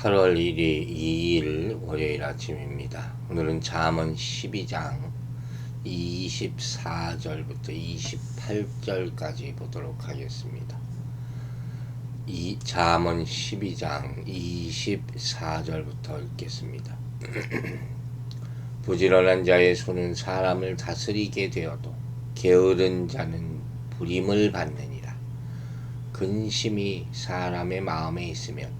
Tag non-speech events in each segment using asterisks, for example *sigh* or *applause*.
8월 1일 2일 월요일 아침입니다. 오늘은 잠언 12장 24절부터 28절까지 보도록 하겠습니다. 이 잠언 12장 24절부터 읽겠습니다. *clears throat* 부지런한 자의 손은 사람을 다스리게 되어도 게으른 자는 부림을 받느니라. 근심이 사람의 마음에 있으면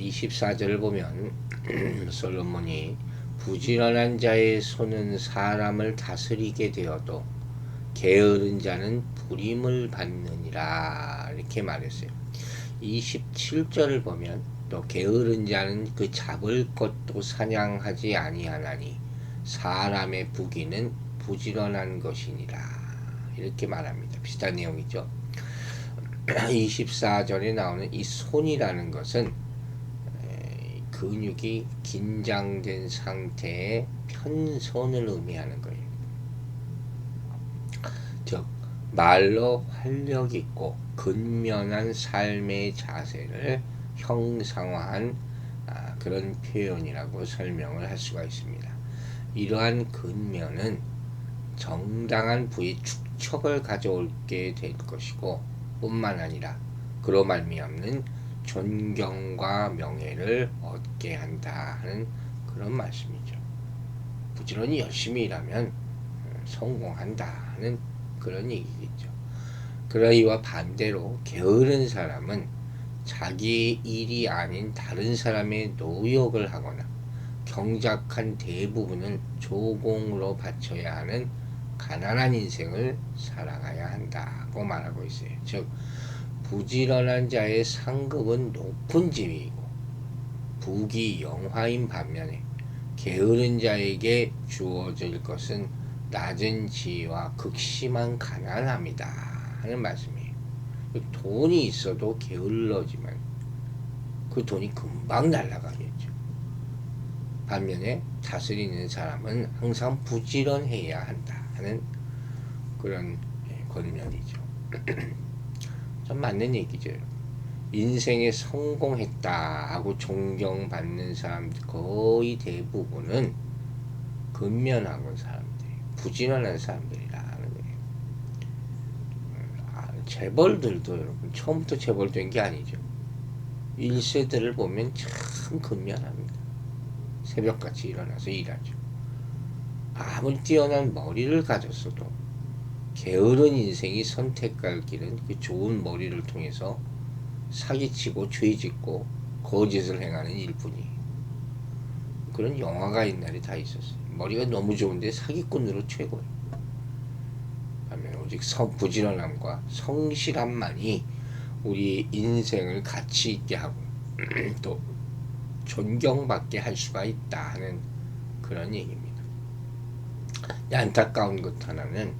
자, 24절을 보면 *clears throat* 솔로몬이 부지런한 자의 손은 사람을 다스리게 되어도 게으른 자는 부림을 받느니라 이렇게 말했어요. 27절을 보면 또 게으른 자는 그 잡을 것도 사냥하지 아니하나니 사람의 부귀는 부지런한 것이니라 이렇게 말합니다. 비슷한 내용이죠. *clears throat* 24절에 나오는 이 손이라는 것은 근육이 긴장된 상태의 편손을 의미하는 거예요. 즉 말로 활력 있고 근면한 삶의 자세를 형상화한 아, 그런 표현이라고 설명을 할 수가 있습니다. 이러한 근면은 정당한 부의 축척을 가져올게 될 것이고 뿐만 아니라 그로 말미암는 존경과 명예를 얻게 한다 하는 그런 말씀이죠. 부지런히 열심히 일하면 성공한다 하는 그런 얘기겠죠. 그러이와 반대로 게으른 사람은 자기 일이 아닌 다른 사람의 노역을 하거나 경작한 대부분을 조공으로 바쳐야 하는 가난한 인생을 살아가야 한다고 말하고 있어요. 즉 부지런한 자의 상급은 높은 지위이고 부귀 영화인 반면에 게으른 자에게 주어질 것은 낮은 지위와 극심한 가난함이다 하는 말씀이에요. 돈이 있어도 게을러지만 그 돈이 금방 날아가겠죠. 반면에 다스리는 사람은 항상 부지런해야 한다 하는 그런 예, 권면이죠. *clears throat* 참 맞는 얘기죠. 인생에 성공했다 하고 존경받는 사람들 거의 대부분은 근면하고 사람들, 부지런한 사람들이라는 거예요. 아, 재벌들도 여러분 처음부터 재벌된 게 아니죠. 1세들을 보면 참 근면합니다. 새벽같이 일어나서 일하죠. 아무리 뛰어난 머리를 가졌어도 게으른 인생이 선택할 길은 그 좋은 머리를 통해서 사기치고 죄짓고 거짓을 행하는 일뿐이 그런 영화가 옛날에 다 있었어요. 머리가 너무 좋은데 사기꾼으로 최고예요. 하면 오직 성, 부지런함과 성실함만이 우리 인생을 가치 있게 하고 *clears throat* 또 존경받게 할 수가 있다 하는 그런 얘기입니다. 안타까운 것 하나는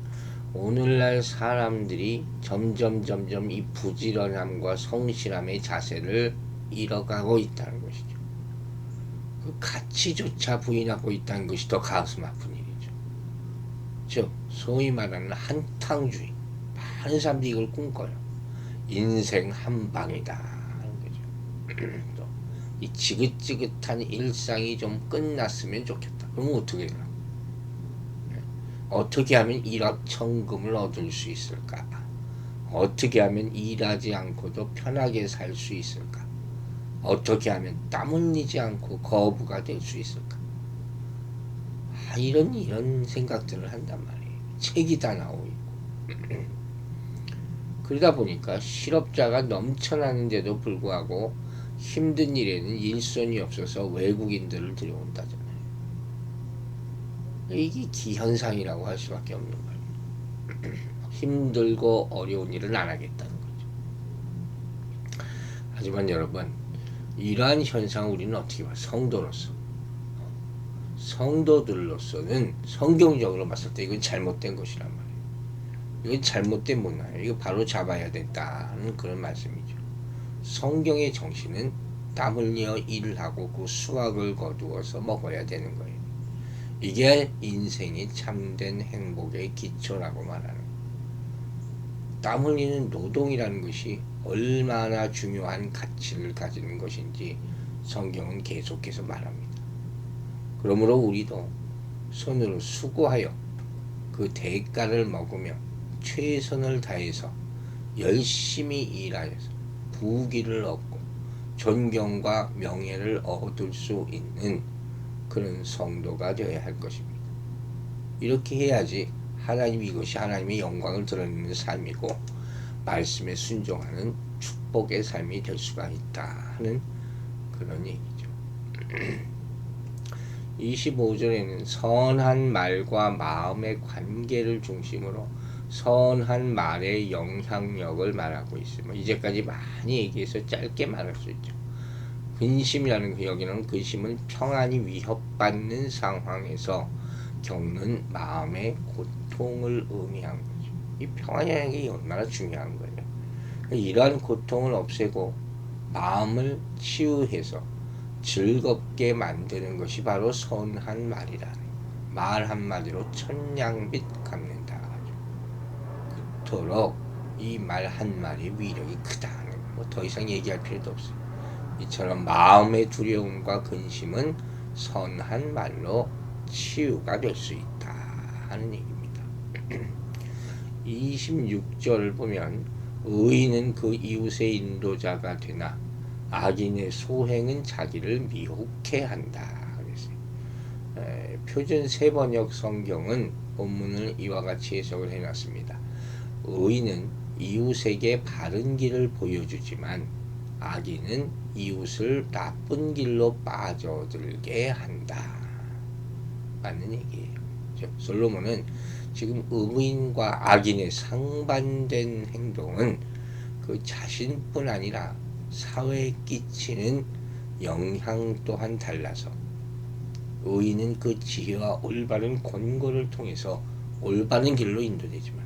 오늘날 사람들이 점점 점점 이 부지런함과 성실함의 자세를 잃어가고 있다는 것이죠. 그 가치조차 부인하고 있다는 것이 더 가슴 아픈 일이죠. 즉 소위 말하는 한탕주의. 많은 사람들이 이걸 꿈꿔요. 인생 한 방이다. *clears throat* 또이 지긋지긋한 일상이 좀 끝났으면 좋겠다. 그럼 어떻게 해요? 어떻게 하면 일확천금을 얻을 수 있을까? 어떻게 하면 일하지 않고도 편하게 살 수 있을까? 어떻게 하면 땀 흘리지 않고 거부가 될 수 있을까? 아, 이런 이런 생각들을 한단 말이에요. 책이 다 나오고 있고. *clears throat* 그러다 보니까 실업자가 넘쳐나는데도 불구하고 힘든 일에는 일손이 없어서 외국인들을 들여온다잖아요. 이게 기현상이라고 할 수밖에 없는 거예요. *clears throat* 힘들고 어려운 일은 안 하겠다는 거죠. 하지만 여러분, 이러한 현상을 우리는 어떻게 봐? 성도로서. 성도들로서는 성경적으로 봤을 때 이건 잘못된 것이란 말이에요. 이건 잘못된 문화예요. 이거 바로 잡아야 된다는 그런 말씀이죠. 성경의 정신은 땀 흘려 일을 하고 그 수확을 거두어서 먹어야 되는 거예요. 이게 인생의 참된 행복의 기초라고 말하는. 땀 흘리는 노동이라는 것이 얼마나 중요한 가치를 가지는 것인지 성경은 계속해서 말합니다. 그러므로 우리도 손으로 수고하여 그 대가를 먹으며 최선을 다해서 열심히 일하여서 부귀를 얻고 존경과 명예를 얻을 수 있는 그런 성도가 되어야 할 것입니다. 이렇게 해야지 하나님 이것이 하나님의 영광을 드러내는 삶이고 말씀에 순종하는 축복의 삶이 될 수가 있다 하는 그런 얘기죠. *clears throat* 25절에는 선한 말과 마음의 관계를 중심으로 선한 말의 영향력을 말하고 있습니다. 이제까지 많이 얘기해서 짧게 말할 수 있죠. 근심이라는 그 여기는 근심은 평안이 위협받는 상황에서 겪는 마음의 고통을 의미한 거죠. 이 평안이라는 게 얼마나 중요한 거예요. 이러한 고통을 없애고 마음을 치유해서 즐겁게 만드는 것이 바로 선한 말이라는 말 한마디로 천냥빛 갚는다. 그토록 이 말 한마디의 위력이 크다는 뭐더 이상 얘기할 필요도 없어요. 이처럼 마음의 두려움과 근심은 선한 말로 치유가 될 수 있다 하는 얘기입니다. *clears throat* 26절 보면 의인은 그 이웃의 인도자가 되나 악인의 소행은 자기를 미혹해 한다. 표준 세번역 성경은 본문을 이와 같이 해석을 해놨습니다. 의인은 이웃에게 바른 길을 보여주지만 악인은 이웃을 나쁜 길로 빠져들게 한다. 맞는 얘기예요. 솔로몬은 지금 의인과 악인의 상반된 행동은 그 자신뿐 아니라 사회에 끼치는 영향 또한 달라서 의인은 그 지혜와 올바른 권고를 통해서 올바른 길로 인도되지만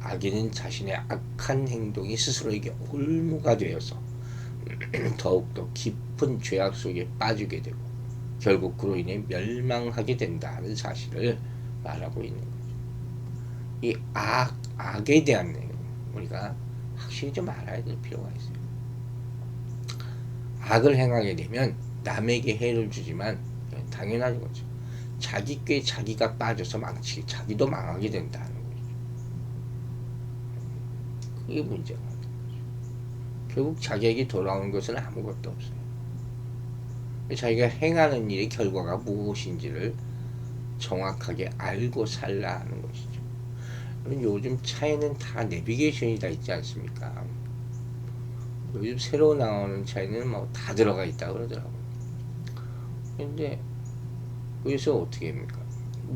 악인은 자신의 악한 행동이 스스로에게 올무가 되어서 *clears throat* 더욱더 깊은 죄악 속에 빠지게 되고 결국 그로 인해 멸망하게 된다는 사실을 말하고 있는 거죠. 이 악, 악에 대한 우리가 확실히 좀 알아야 될 필요가 있어요. 악을 행하게 되면 남에게 해를 주지만 당연한 거죠. 자기 꾀 자기가 빠져서 망치게 자기도 망하게 된다는 거죠. 그게 문제가. 결국 자기에게 돌아오는 것은 아무것도 없어요. 자기가 행하는 일의 결과가 무엇인지를 정확하게 알고 살라 하는 것이죠. 요즘 차에는 다 내비게이션이 다 있지 않습니까? 요즘 새로 나오는 차에는 뭐 다 들어가 있다 그러더라고요. 근데 여기서 어떻게 합니까?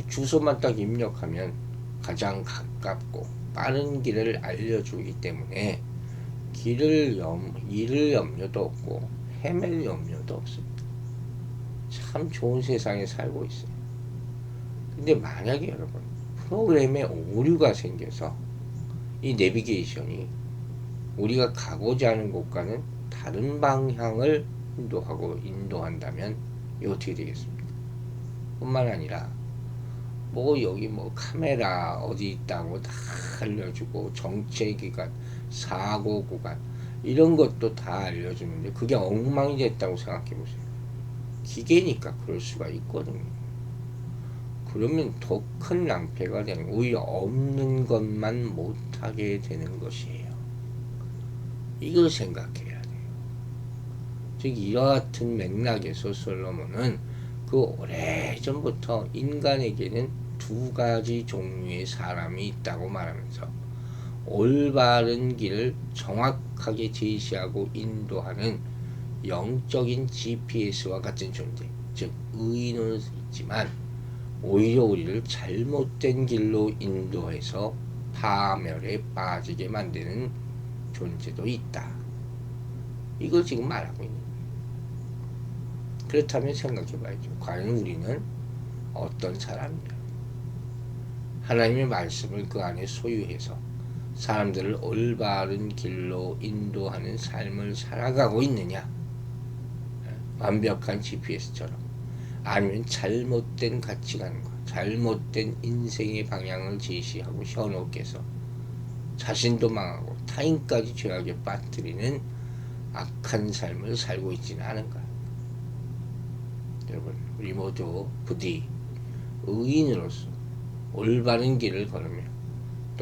주소만 딱 입력하면 가장 가깝고 빠른 길을 알려주기 때문에 길을 염, 잃을 염려도 없고 헤맬 염려도 없습니다. 참 좋은 세상에 살고 있어요. 근데 만약에 여러분 프로그램에 오류가 생겨서 이 내비게이션이 우리가 가고자 하는 곳과는 다른 방향을 인도하고 인도한다면 이 어떻게 되겠습니까? 뿐만 아니라 뭐 여기 뭐 카메라 어디 있다고 다 알려주고 정체 기간, 사고 구간 이런 것도 다 알려주는데 그게 엉망이 됐다고 생각해 보세요. 기계니까 그럴 수가 있거든요. 그러면 더 큰 낭패가 되는 오히려 없는 것만 못하게 되는 것이에요. 이걸 생각해야 돼요. 즉 이와 같은 맥락에서 솔로몬은 그 오래전부터 인간에게는 두 가지 종류의 사람이 있다고 말하면서 올바른 길을 정확하게 제시하고 인도하는 영적인 GPS와 같은 존재, 즉 의인은 있지만 오히려 우리를 잘못된 길로 인도해서 파멸에 빠지게 만드는 존재도 있다. 이걸 지금 말하고 있는 거예요. 그렇다면 생각해 봐야죠. 과연 우리는 어떤 사람이냐? 하나님의 말씀을 그 안에 소유해서 사람들을 올바른 길로 인도하는 삶을 살아가고 있느냐? 완벽한 GPS처럼 아니면 잘못된 가치관과 잘못된 인생의 방향을 제시하고 현혹해서 자신도 망하고 타인까지 죄악에 빠뜨리는 악한 삶을 살고 있지는 않은가? 여러분, 우리 모두 부디 의인으로서 올바른 길을 걸으며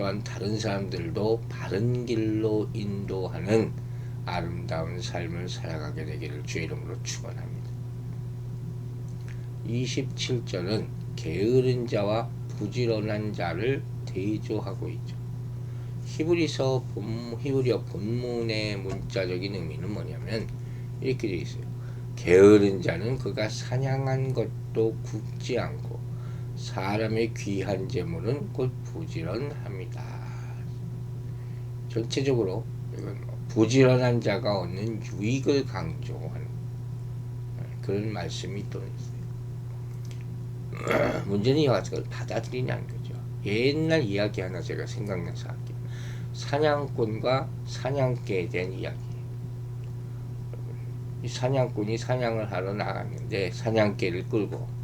또한 다른 사람들도 바른 길로 인도하는 아름다운 삶을 살아가게 되기를 주의 이름으로 축원합니다. 27절은 게으른 자와 부지런한 자를 대조하고 있죠. 히브리서 본, 히브리어 본문의 문자적인 의미는 뭐냐면 이렇게 되어 있어요. 게으른 자는 그가 사냥한 것도 굽지 않고 사람의 귀한 재물은 곧 부지런합니다. 전체적으로 이건 부지런한 자가 얻는 유익을 강조하는 그런 말씀이 또 있어요. *clears throat* 문제는 이와 걸 받아들이냐는 거죠. 옛날 이야기 하나 제가 생각나서 할게요. 사냥꾼과 사냥개에 대한 이야기. 이 사냥꾼이 사냥을 하러 나갔는데 사냥개를 끌고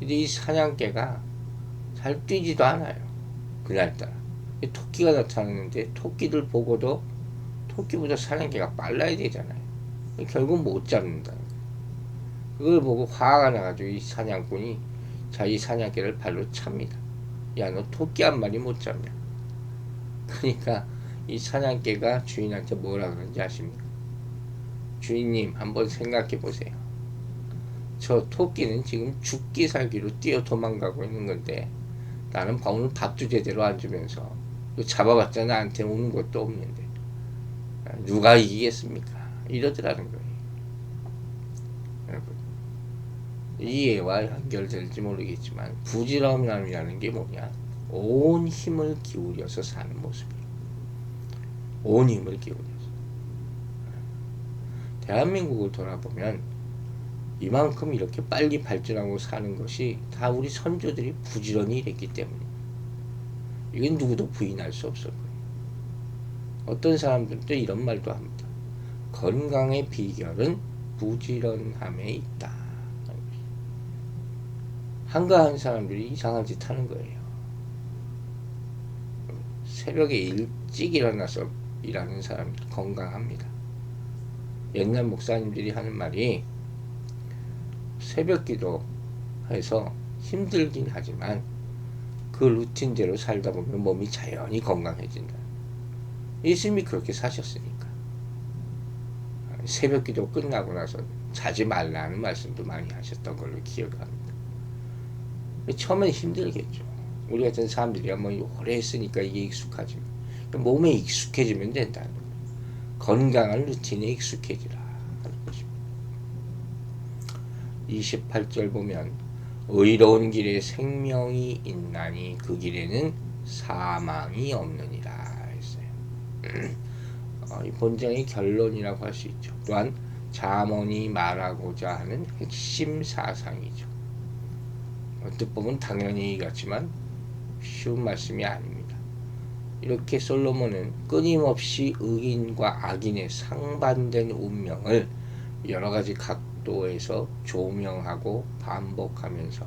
근데 이 사냥개가 잘 뛰지도 않아요. 그날따라. 토끼가 나타났는데 토끼들 보고도 토끼보다 사냥개가 빨라야 되잖아요. 결국 못 잡는다. 그걸 보고 화가 나가지고 이 사냥꾼이 자기 사냥개를 발로 찹니다. 야, 너 토끼 한 마리 못 잡냐? 그러니까 이 사냥개가 주인한테 뭐라 그런지 아십니까? 주인님, 한번 생각해 보세요. 저 토끼는 지금 죽기 살기로 뛰어 도망가고 있는 건데 나는 오늘 밥도 제대로 안 주면서 잡아봤자 나한테 오는 것도 없는데 누가 이기겠습니까? 이러더라는 거예요. 여러분 이해와 연결될지 모르겠지만 부지런함이라는 게 뭐냐? 온 힘을 기울여서 사는 모습이에요. 온 힘을 기울여서. 대한민국을 돌아보면 이만큼 이렇게 빨리 발전하고 사는 것이 다 우리 선조들이 부지런히 일했기 때문에 이건 누구도 부인할 수 없을 거예요. 어떤 사람들도 이런 말도 합니다. 건강의 비결은 부지런함에 있다. 한가한 사람들이 이상한 짓 하는 거예요. 새벽에 일찍 일어나서 일하는 사람들 건강합니다. 옛날 목사님들이 하는 말이 새벽 기도 해서 힘들긴 하지만 그 루틴대로 살다 보면 몸이 자연히 건강해진다. 예수님이 그렇게 사셨으니까. 새벽 기도 끝나고 나서 자지 말라는 말씀도 많이 하셨던 걸로 기억합니다. 처음엔 힘들겠죠. 우리 같은 사람들이야 뭐 오래 했으니까 이게 익숙하지. 몸에 익숙해지면 된다는 거예요. 건강한 루틴에 익숙해지라 하는 것입니다. 28절 보면 의로운 길에 생명이 있나니 그 길에는 사망이 없느니라 했어요. *clears throat* 어, 이 본장의 결론이라고 할 수 있죠. 또한 자문이 말하고자 하는 핵심 사상이죠. 어떻게 보면 당연히 같지만 쉬운 말씀이 아닙니다. 이렇게 솔로몬은 끊임없이 의인과 악인의 상반된 운명을 여러 가지 각 도에서 조명하고 반복하면서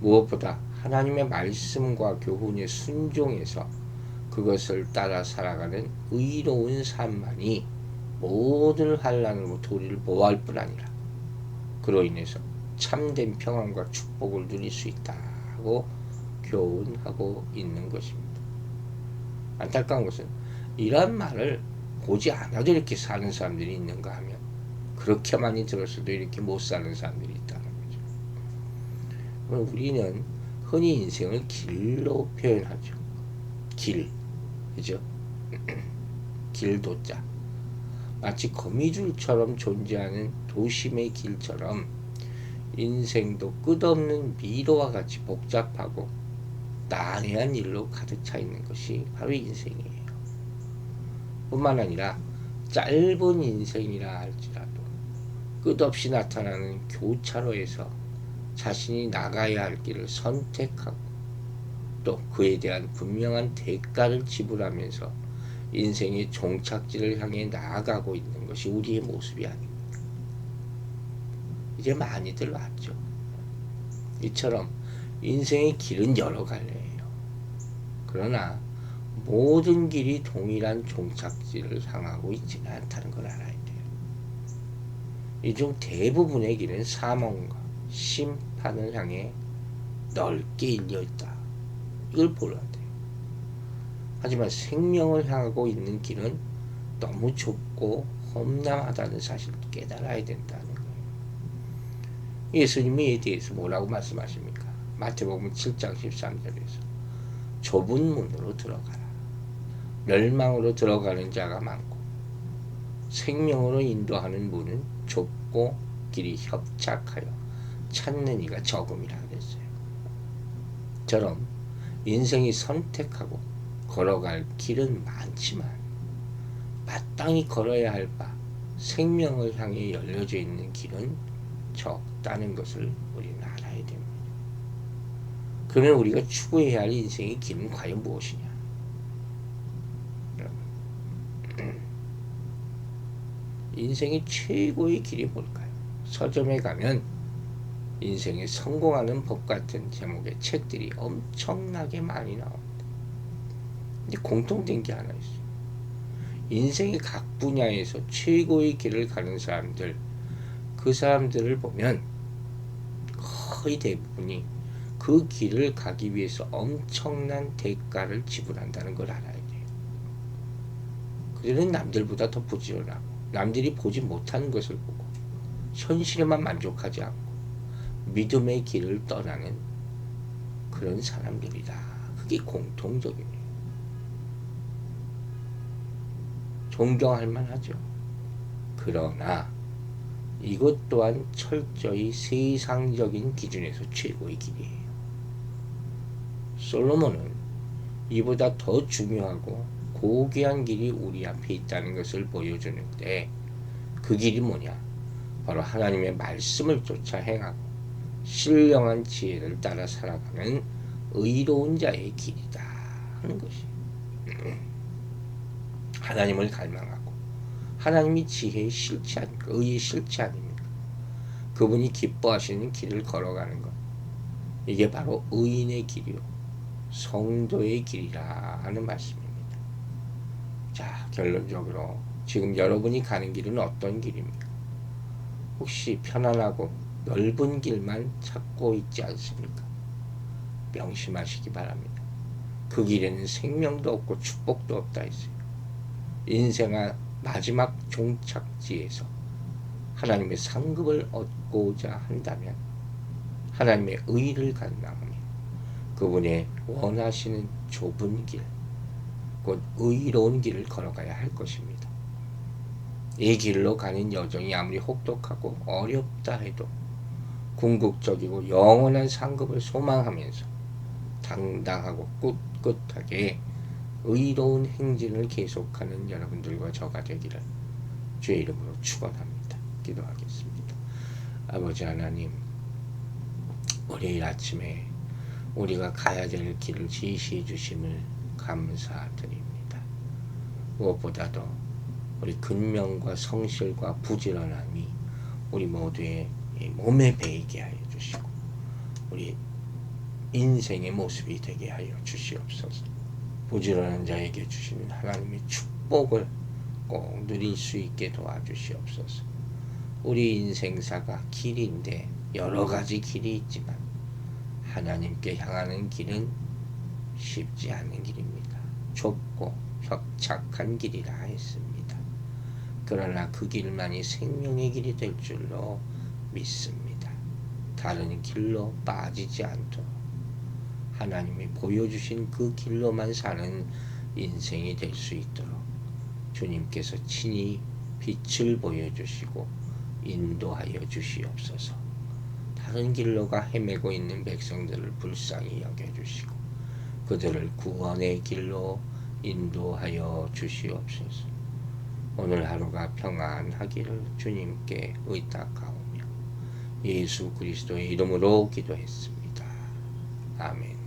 무엇보다 하나님의 말씀과 교훈에 순종해서 그것을 따라 살아가는 의로운 삶만이 모든 환란으로부터 우리를 보호할 뿐 아니라 그로 인해서 참된 평안과 축복을 누릴 수 있다고 교훈하고 있는 것입니다. 안타까운 것은 이런 말을 보지 않아도 이렇게 사는 사람들이 있는가 하면 그렇게 많이 들었어도 이렇게 못 사는 사람들이 있다는 거죠. 우리는 흔히 인생을 길로 표현하죠. 길. 그죠? *clears throat* 길도자. 마치 거미줄처럼 존재하는 도심의 길처럼 인생도 끝없는 미로와 같이 복잡하고 난해한 일로 가득 차 있는 것이 바로 인생이에요. 뿐만 아니라 짧은 인생이라 할지라도 끝없이 나타나는 교차로에서 자신이 나가야 할 길을 선택하고 또 그에 대한 분명한 대가를 지불하면서 인생의 종착지를 향해 나아가고 있는 것이 우리의 모습이 아닙니까? 이제 많이들 왔죠. 이처럼 인생의 길은 여러 갈래예요. 그러나 모든 길이 동일한 종착지를 향하고 있지는 않다는 걸 알아야 돼요. 이 중 대부분의 길은 사망과 심판을 향해 넓게 일려 있다. 이걸 돼요. 하지만 생명을 향하고 있는 길은 너무 좁고 험난하다는 사실을 깨달아야 된다는 거예요. 예수님이 이에 대해서 뭐라고 말씀하십니까? 마태복음 7장 13절에서 좁은 문으로 들어가라. 멸망으로 들어가는 자가 많고 생명으로 인도하는 문은 좁고 길이 협착하여 찾는 이가 적음이라 그랬어요. 처럼 인생이 선택하고 걸어갈 길은 많지만 마땅히 걸어야 할 바 생명을 향해 열려져 있는 길은 적다는 것을 우리는 알아야 됩니다. 그러면 우리가 추구해야 할 인생의 길은 과연 무엇이냐? 인생의 최고의 길이 뭘까요? 서점에 가면 인생에 성공하는 법 같은 제목의 책들이 엄청나게 많이 나옵니다. 근데 공통된 게 하나 있어요. 인생의 각 분야에서 최고의 길을 가는 사람들, 그 사람들을 보면 거의 대부분이 그 길을 가기 위해서 엄청난 대가를 지불한다는 걸 알아야 돼요. 그들은 남들보다 더 부지런하고 남들이 보지 못하는 것을 보고 현실에만 만족하지 않고 믿음의 길을 떠나는 그런 사람들이다. 그게 공통적이에요. 존경할 만하죠. 그러나 이것 또한 철저히 세상적인 기준에서 최고의 길이에요. 솔로몬은 이보다 더 중요하고 고귀한 길이 우리 앞에 있다는 것을 보여주는데 그 길이 뭐냐? 바로 하나님의 말씀을 쫓아 행하고 신령한 지혜를 따라 살아가는 의로운 자의 길이다 하는 것이 하나님을 갈망하고 하나님이 지혜의 실체 아닙니까? 의의 실체 아닙니까? 그분이 기뻐하시는 길을 걸어가는 것 이게 바로 의인의 길이요 성도의 길이라 하는 말씀입니다. 자 결론적으로 지금 여러분이 가는 길은 어떤 길입니까? 혹시 편안하고 넓은 길만 찾고 있지 않습니까? 명심하시기 바랍니다. 그 길에는 생명도 없고 축복도 없다 했어요. 인생의 마지막 종착지에서 하나님의 상급을 얻고자 한다면 하나님의 의를 갈망하며 그분의 원하시는 좁은 길, 곧 의로운 길을 걸어가야 할 것입니다. 이 길로 가는 여정이 아무리 혹독하고 어렵다 해도 궁극적이고 영원한 상급을 소망하면서 당당하고 꿋꿋하게 의로운 행진을 계속하는 여러분들과 저가 되기를 주의 이름으로 축원합니다. 기도하겠습니다. 아버지 하나님, 월요일 아침에 우리가 가야 될 길을 지시해 주심을 감사드립니다. 무엇보다도 우리 근명과 성실과 부지런함이 우리 모두의 몸에 배이게 하여 주시고 우리 인생의 모습이 되게 하여 주시옵소서. 부지런한 자에게 주시는 하나님의 축복을 꼭 누릴 수 있게 도와주시옵소서. 우리 인생사가 길인데 여러 가지 길이 있지만 하나님께 향하는 길은 쉽지 않은 길입니다. 좁고 협착한 길이라 했습니다. 그러나 그 길만이 생명의 길이 될 줄로 믿습니다. 다른 길로 빠지지 않도록 하나님이 보여주신 그 길로만 사는 인생이 될 수 있도록 주님께서 친히 빛을 보여주시고 인도하여 주시옵소서. 다른 길로가 헤매고 있는 백성들을 불쌍히 여겨주시고 그들을 구원의 길로 인도하여 주시옵소서. 오늘 하루가 평안하기를 주님께 의탁하오며 예수 그리스도의 이름으로 기도했습니다. 아멘.